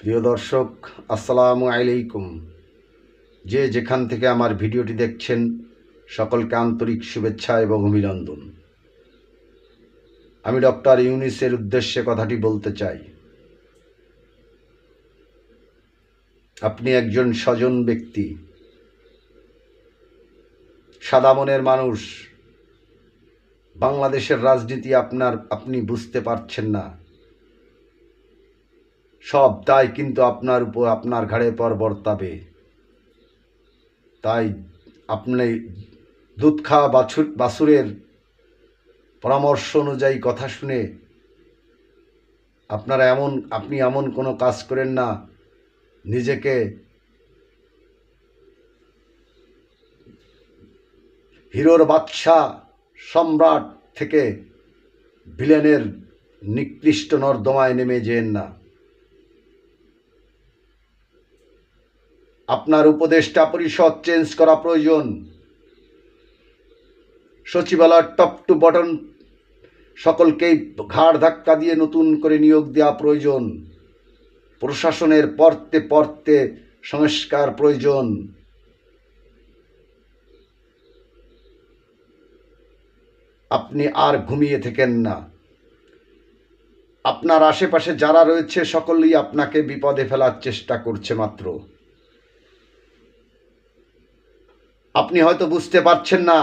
প্রিয় দর্শক, আসসালামু আলাইকুম। যে যেখান থেকে আমার ভিডিওটি দেখছেন, সকলকে আন্তরিক শুভেচ্ছা এবং অভিনন্দন। আমি ডক্টর ইউনিসের উদ্দেশ্যে কথাটি বলতে চাই। আপনি একজন স্বজন ব্যক্তি, সাদা মনের মানুষ। বাংলাদেশের রাজনীতি আপনার, আপনি বুঝতে পারছেন না। সব তাই কিন্তু আপনার উপর, আপনার ঘাড়ে পর বর্তাবে। তাই আপনি দুধ খাওয়া বাছুর বাছুরের পরামর্শ অনুযায়ী কথা শুনে আপনারা এমন, আপনি এমন কোনো কাজ করেন না, নিজেকে হিরোর বাদশা সম্রাট থেকে ভিলেনের নিকৃষ্ট নর্দমায় নেমে যেন না। আপনার উপদেষ্টা পরিষদ চেঞ্জ করা প্রয়োজন। সচিবালয়ের টপ টু বটন সকলকেই ঘাড় ধাক্কা দিয়ে নতুন করে নিয়োগ দেওয়া প্রয়োজন। প্রশাসনের পরতে পরতে সংস্কার প্রয়োজন। আপনি আর ঘুমিয়ে থেকেন না। আপনার আশেপাশে যারা রয়েছে, সকলেই আপনাকে বিপদে ফেলার চেষ্টা করছে মাত্র। আপনি হয়তো বুঝতে পারছেন না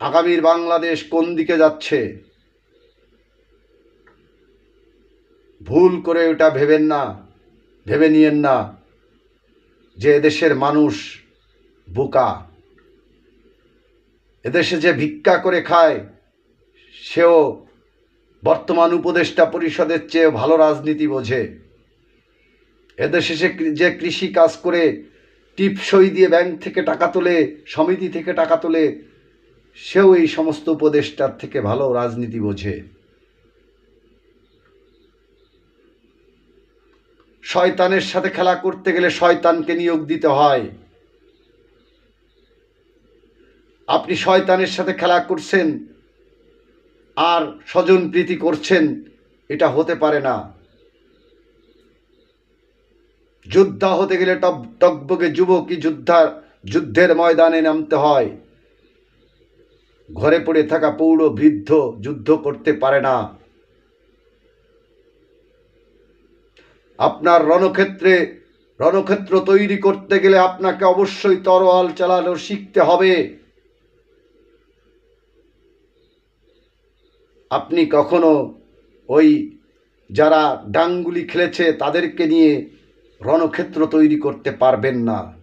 আগামীর বাংলাদেশ কোন দিকে যাচ্ছে। ভুল করে ওটা ভেবেন না, ভেবে নিয়েন না যে এদেশের মানুষ বোকা। এদেশে যে ভিক্ষা করে খায়, সেও বর্তমান উপদেষ্টা পরিষদের চেয়ে ভালো রাজনীতি বোঝে। এদেশে যে কৃষি কাজ করে টিপসই দিয়ে ব্যাংক থেকে টাকা তোলে, সমিতি থেকে টাকা তোলে, সেও এই সমস্ত উপদেষ্টার থেকে ভালো রাজনীতি বোঝে। শয়তানের সাথে খেলা করতে গেলে শয়তানকে নিয়োগ দিতে হয়। আপনি শয়তানের সাথে খেলা করছেন, আর স্বজন প্রীতি করছেন, এটা হতে পারে না। যোদ্ধা হতে গেলে টক টকবগে যুবকই যোদ্ধা যুদ্ধের ময়দানে নামতে হয়। ঘরে পড়ে থাকা পৌর বৃদ্ধ যুদ্ধ করতে পারে না। আপনার রণক্ষেত্রে রণক্ষেত্র তৈরি করতে গেলে আপনাকে অবশ্যই তরোয়াল চালানো শিখতে হবে। আপনি কখনো ওই যারা ডাঙ্গুলি খেলেছে তাদেরকে নিয়ে রণক্ষেত্র তৈরি করতে পারবেন না।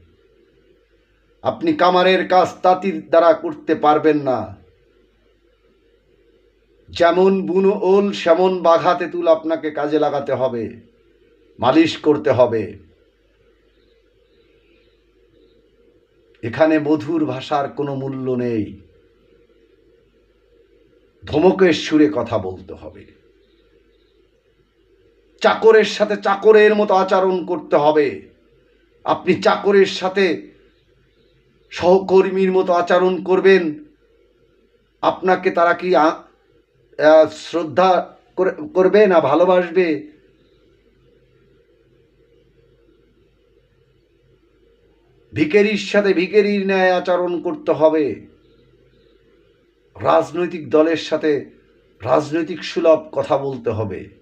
আপনি কামারের কাজ তাঁতির দ্বারা করতে পারবেন না। যেমন বুনো ওল, সেমন বাঘা তেঁতুল আপনাকে কাজে লাগাতে হবে, মালিশ করতে হবে। এখানে মধুর ভাষার কোনো মূল্য নেই। ধমকের সুরে কথা বলতে হবে। চাকরের সাথে চাকরের মতো আচরণ করতে হবে। আপনি চাকরের সাথে সহকর্মীর মতো আচরণ করবেন। আপনাকে তারা কি শ্রদ্ধা করে- করবে না ভালোবাসবে? ভিকেরির সাথে ভিকেরির ন্যায় আচরণ করতে হবে। রাজনৈতিক দলের সাথে রাজনৈতিক সুলভ কথা বলতে হবে।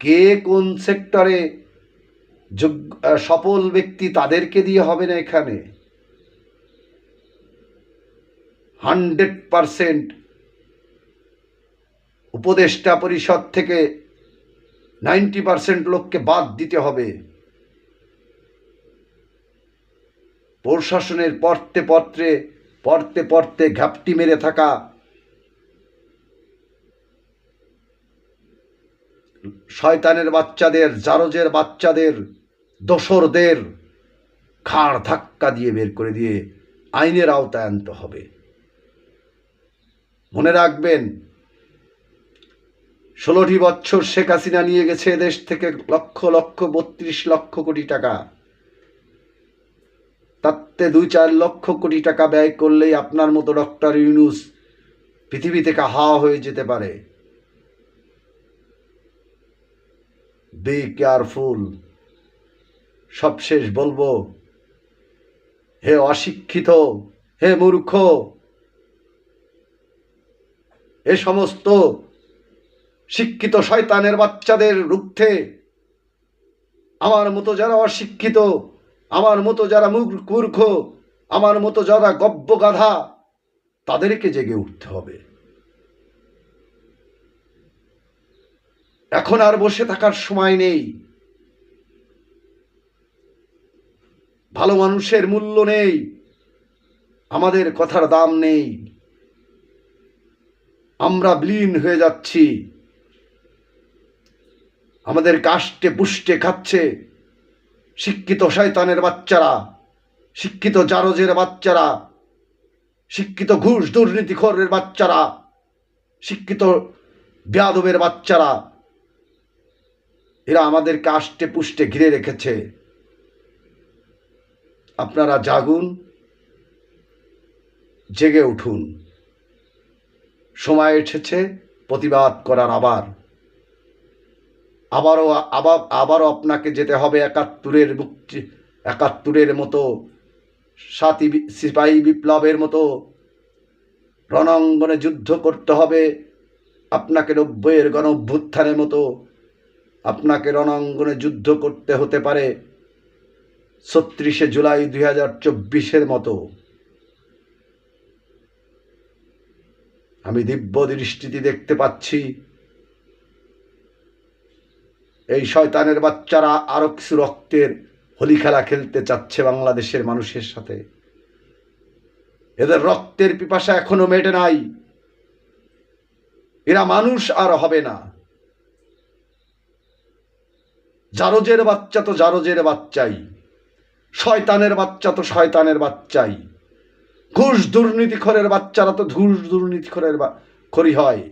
কে কোন সেক্টরে সফল ব্যক্তি তাদেরকে দিয়ে হবে না এখানে? হান্ড্রেড পারসেন্ট উপদেষ্টা পরিষদ থেকে নাইনটি পারসেন্ট লোককে বাদ দিতে হবে। প্রশাসনের পড়তে পত্রে পড়তে পড়তে ঘাপটি মেরে থাকা শয়তানের বাচ্চাদের, জারজের বাচ্চাদের, দোসরদের খাড় ধাক্কা দিয়ে বের করে দিয়ে আইনের আওতায় আনতে হবে। মনে রাখবেন, ষোলোটি বছর শেখ হাসিনা নিয়ে গেছে দেশ থেকে লক্ষ লক্ষ, বত্রিশ লক্ষ কোটি টাকা। তাতে দুই চার লক্ষ কোটি টাকা ব্যয় করলেই আপনার মতো ডক্টর ইউনুস পৃথিবী থেকে হাওয়া হয়ে যেতে পারে। বি কেয়ারফুল সবশেষ বলব, হে অশিক্ষিত, হে মূর্খ, এ সমস্ত শিক্ষিত শয়তানের বাচ্চাদের রুখতে আমার মতো যারা অশিক্ষিত, আমার মতো যারা মূর- মূর্খ, আমার মতো যারা গব্য গাধা তাদেরকে জেগে উঠতে হবে। এখন আর বসে থাকার সময় নেই। ভালো মানুষের মূল্য নেই। আমাদের কথার দাম নেই। আমরা বিলীন হয়ে যাচ্ছি। আমাদের কাষ্টে পুষ্টে খাচ্ছে শিক্ষিত শয়তানের বাচ্চারা, শিক্ষিত জারজের বাচ্চারা, শিক্ষিত ঘুষ দুর্নীতিখোরের বাচ্চারা, শিক্ষিত বেয়াদবের বাচ্চারা। এরা আমাদের কাষ্টে পুষ্টে ঘিরে রেখেছে। আপনারা জাগুন, জেগে উঠুন। সময় এসেছে প্রতিবাদ করার আবার। আবারও আবার আবারও আপনাকে যেতে হবে একাত্তরের মুক্তি, একাত্তরের মতো বি- সিপাহী বিপ্লবের মতো। রণাঙ্গনে যুদ্ধ করতে হবে আপনাকে নব্বইয়ের গণ অভ্যুত্থানের মতো। আপনাকে রণাঙ্গনে যুদ্ধ করতে হতে পারে ছত্রিশে জুলাই দুই হাজার চব্বিশের মতো। আমি দিব্য দৃষ্টিতে দেখতে পাচ্ছি, এই শয়তানের বাচ্চারা আরও কিছু রক্তের হোলি খেলা খেলতে চাচ্ছে বাংলাদেশের মানুষের সাথে। এদের রক্তের পিপাসা এখনও মেটে নাই। এরা মানুষ আর হবে না। জারজের বাচ্চা তো জারজের বাচ্চাই। শয়তানের বাচ্চা তো শয়তানের বাচ্চাই। ঘুষ দুর্নীতিখরের বাচ্চারা তো ঘুষ দুর্নীতিখরের খড়ি হয়।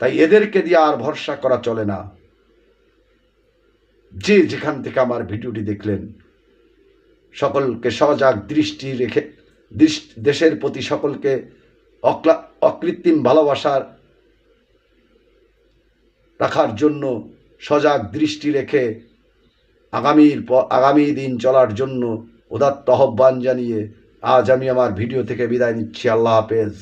তাই এদেরকে দিয়ে আর ভরসা করা চলে না। যে যেখান থেকে আমার ভিডিওটি দেখলেন, সকলকে সজাগ দৃষ্টি রেখে দেশের প্রতি সকলকে অকৃত্রিম ভালোবাসার রাখার জন্য সজাগ দৃষ্টি রেখে আগামীর আগামী দিন চলার জন্য উদাত্ত আহ্বান জানিয়ে আজ আমি আমার ভিডিও থেকে বিদায় নিচ্ছি। আল্লাহ হাফেজ।